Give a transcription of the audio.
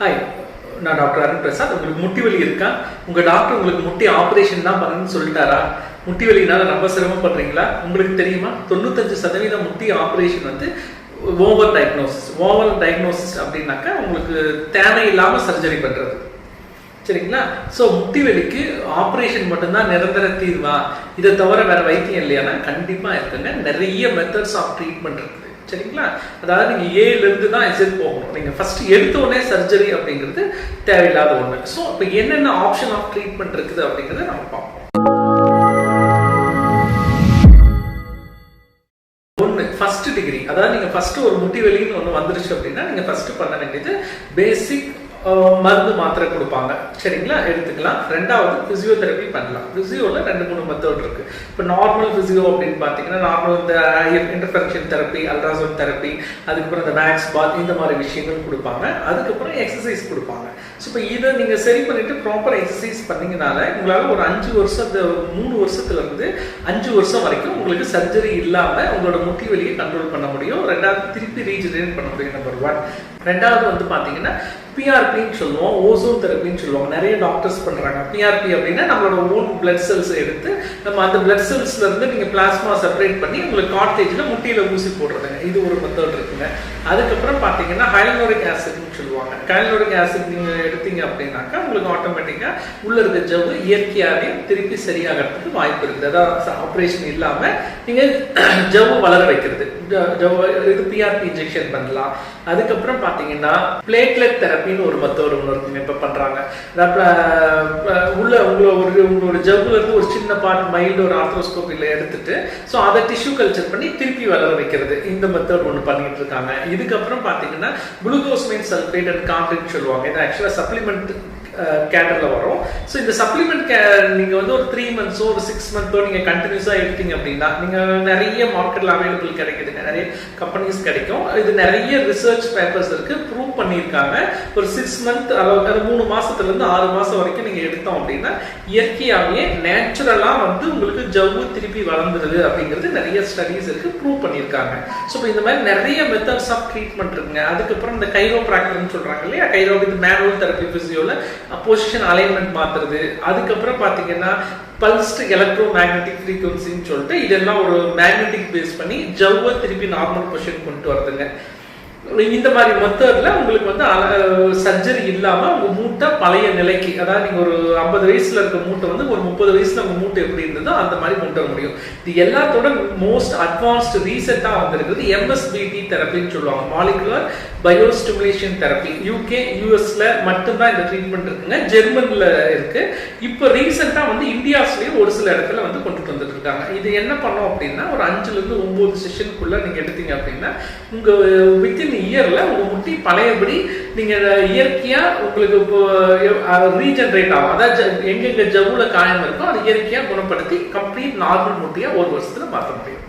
Hi நான் doctor Arun Prasad. உங்களுக்கு முட்டி வலி இருக்கா? உங்கள் டாக்டர் உங்களுக்கு முட்டி ஆப்ரேஷன் தான் பண்ணுன்னு சொல்லிட்டாரா? முட்டி வலினால ரொம்ப சிரமப்படுறீங்களா? உங்களுக்கு தெரியுமா? தொண்ணூத்தஞ்சு சதவீதம் முட்டி ஆப்ரேஷன் வந்து ஓவர் டயக்னோசிஸ் ஓவர் டயக்னோசிஸ் அப்படின்னாக்கா உங்களுக்கு தேவையில்லாமல் சர்ஜரி பண்ணுறது சரிங்களா? ஸோ முட்டி வலிக்கு ஆப்ரேஷன் மட்டும்தான் நிரந்தர தீர்வா? இதை தவிர வேற வைத்தியம் இல்லையானா? கண்டிப்பாக இருக்குங்க. நிறைய மெத்தட்ஸ் ஆஃப் ட்ரீட்மெண்ட் இருக்குது சரிங்களா? அதாவது நீங்க ஏலேருந்து தான் எஸ்எல் போகணும். நீங்க ஃபர்ஸ்ட் எடுத்த உடனே சர்ஜரி அப்படிங்கிறது தேவையில்லாத ஒன்று ஸோ இப்போ என்னென்ன ஆப்ஷன் ஆஃப் ட்ரீட்மெண்ட் இருக்குது அப்படிங்கிறத நம்ம பார்ப்போம். ஒன்று ஃபர்ஸ்ட் டிகிரி அதாவது நீங்க ஃபர்ஸ்ட் ஒரு முட்டி வலின்னு ஒன்று வந்துருச்சு அப்படின்னா நீங்க ஃபர்ஸ்ட் பண்ண வேண்டியது பேசிக் மருந்து மாத்திரை கொடுப்பாங்க. சரிங்களா? எடுத்துக்கலாம். ரெண்டாவது ஃபிசியோதெரப்பி பண்ணலாம். ஃபிசியோவில் ரெண்டு மூணு மெத்தட் இருக்கு. இப்போ நார்மல் பிசியோ அப்படின்னு பார்த்தீங்கன்னா நார்மல் இந்த இன்டர்ஃபெக்ஷன் தெரப்பி அல்ட்ராசவுண்ட் தெரப்பி அதுக்கப்புறம் இந்த மேக்ஸ் பாத் இந்த மாதிரி விஷயங்கள் கொடுப்பாங்க. அதுக்கப்புறம் எக்ஸசைஸ் கொடுப்பாங்க. ஸோ இப்போ இதை நீங்கள் சரி பண்ணிட்டு ப்ராப்பர் எக்ஸசைஸ் பண்ணிங்கனால உங்களால் ஒரு அஞ்சு வருஷம் இந்த மூணு வருஷத்துல இருந்து அஞ்சு வருஷம் வரைக்கும் உங்களுக்கு சர்ஜரி இல்லாமல் உங்களோட முட்டி வலியை கண்ட்ரோல் பண்ண முடியும். ரெண்டாவது திருப்பி ரீஜெனரேட் பண்ண முடியும் நம்பர் ஒன் ரெண்டாவது வந்து பார்த்தீங்கன்னா பிஆர்பின்னு சொல்லுவோம் ஓசோன் தெரப்பின்னு சொல்லுவாங்க. நிறைய டாக்டர்ஸ் பண்ணுறாங்க பிஆர்பி அப்படின்னா நம்மளோட ஓன் பிளட் செல்ஸ் எடுத்து நம்ம அந்த பிளட் செல்ஸ்ல இருந்து நீங்கள் பிளாஸ்மா செப்பரேட் பண்ணி உங்களுக்கு காட்டேஜில் முட்டியில் ஊசி போடுறதுங்க. இது ஒரு மெத்தட் இருக்குங்க. அதுக்கப்புறம் பார்த்தீங்கன்னா ஹைலோரிக் ஆசிட்னு சொல்லுவாங்க. ஹைலோரிக் ஆசிட் நீங்கள் எடுத்தீங்க அப்படின்னாக்கா உங்களுக்கு ஆட்டோமேட்டிக்காக உள்ள இருக்க ஜவ்வு இயற்கையாகவே திருப்பி சரியாகிறதுக்கு வாய்ப்பு இருக்குது. அதாவது ஆப்ரேஷன் இல்லாமல் நீங்கள் ஜவ்வு வளர வைக்கிறது. ஜ- ஜவ்வு இது பிஆர்பி இன்ஜெக்ஷன் பண்ணலாம். அதுக்கப்புறம் பார்த்தீங்கன்னா பிளேட்லெட் தெரப்பின்னு ஒரு மெத்தட் ஒன்று இருக்குங்க. இப்போ பண்றாங்க. உள்ள உங்களை ஒரு உங்களோட ஜவ்வுல இருந்து ஒரு சின்ன பார்ட் மைல்டு ஒரு ஆர்த்ரோஸ்கோப்பில எடுத்துட்டு ஸோ அதை டிஷ்யூ கல்ச்சர் பண்ணி திருப்பி வளர வைக்கிறது. இந்த மெத்தட் ஒன்று பண்ணிட்டு இருக்காங்க. இதுக்கப்புறம் பாத்தீங்கன்னா குளுக்கோஸ்மைன் சல்பேட் அண்ட் கான்ட்ரிட் சொல்லுவாங்க. இது ஆக்சுவலாக சப்ளிமெண்ட் கேட்டரில் வரும். ஸோ இந்த சப்ளிமெண்ட் கே நீங்கள் வந்து ஒரு த்ரீ மந்த்ஸோ ஒரு சிக்ஸ் மந்த்தோ நீங்கள் கண்டினியூஸாக எடுத்தீங்க அப்படின்னா நீங்கள் நிறைய மார்க்கெட்டில் அவைலபிள் கிடைக்குதுங்க. நிறைய கம்பெனிஸ் கிடைக்கும். இது நிறைய ரிசர்ச் பேப்பர்ஸ் இருக்குது ப்ரூவ் பண்ணியிருக்காங்க. ஒரு சிக்ஸ் மந்த் அதாவது மூணு மாசத்துலேருந்து ஆறு மாதம் வரைக்கும் நீங்கள் எடுத்தோம் அப்படின்னா இயற்கையாகவே நேச்சுரலாக வந்து உங்களுக்கு ஜவ்வு திருப்பி வளர்ந்துருது அப்படிங்கிறது நிறைய ஸ்டடீஸ் இருக்குது ப்ரூவ் பண்ணியிருக்காங்க. ஸோ இப்போ இந்த மாதிரி நிறைய மெத்தட்ஸ் ஆஃப் ட்ரீட்மெண்ட் இருக்குங்க. அதுக்கப்புறம் இந்த கைரோ சொல்றாங்க இல்லையா? கைரோ இது மேனுவல் தெரப்பி பிசியோல பொசிஷன் அலைன்மெண்ட் மாத்துறது. அதுக்கப்புறம் பார்த்தீங்கன்னா பல்ஸ்டு எலக்ட்ரோ மேக்னெட்டிக் ஃப்ரீக்வன்சின்னு சொல்லிட்டு இதெல்லாம் ஒரு மேக்னெட்டிக் பேஸ் பண்ணி ஜவ்வை திருப்பி நார்மல் பொசிஷன் கொண்டு வரதுங்க. இந்த மாதிரி மெத்தடில் உங்களுக்கு வந்து சர்ஜரி இல்லாமல் உங்கள் மூட்டை பழைய நிலைக்கு அதாவது நீங்கள் ஒரு ஐம்பது வயசுல இருக்க மூட்டை வந்து ஒரு முப்பது வயசில் உங்கள் மூட்டை எப்படி இருந்ததோ அந்த மாதிரி கொண்டு வர முடியும். இது எல்லாத்தோட மோஸ்ட் அட்வான்ஸ்டு ரீசெண்டாக வந்திருக்கிறது எம்எஸ்பிடி தெரப்பின்னு சொல்லுவாங்க. மாலிகுலர் பயோஸ்டிமுலேஷன் தெரப்பி யூகே யூஎஸில் மட்டும்தான் இந்த ட்ரீட்மெண்ட் இருக்குங்க. ஜெர்மனில் இருக்குது இப்போ ரீசெண்டாக வந்து இந்தியாஸ்லேயும் ஒரு சில இடத்துல வந்து கொண்டுட்டு வந்துட்டு இருக்காங்க இது என்ன பண்ணோம் அப்படின்னா ஒரு அஞ்சுலேருந்து ஒம்பது செஷனுக்குள்ளே நீங்கள் எடுத்தீங்க அப்படின்னா உங்கள் வித்தின் இயர்ல உங்க முட்டி பழையபடி நீங்க இயற்கையா உங்களுக்கு இப்போ ரீஜென்ரேட் ஆகும். அதாவது எங்கெங்கே ஜவ்வில் ஜவ்வுல காயம் இருக்கோ அதை இயற்கையா குணப்படுத்தி கம்ப்ளீட் நார்மல் முட்டியாக ஒரு வருஷத்துல மாற்ற முடியும்.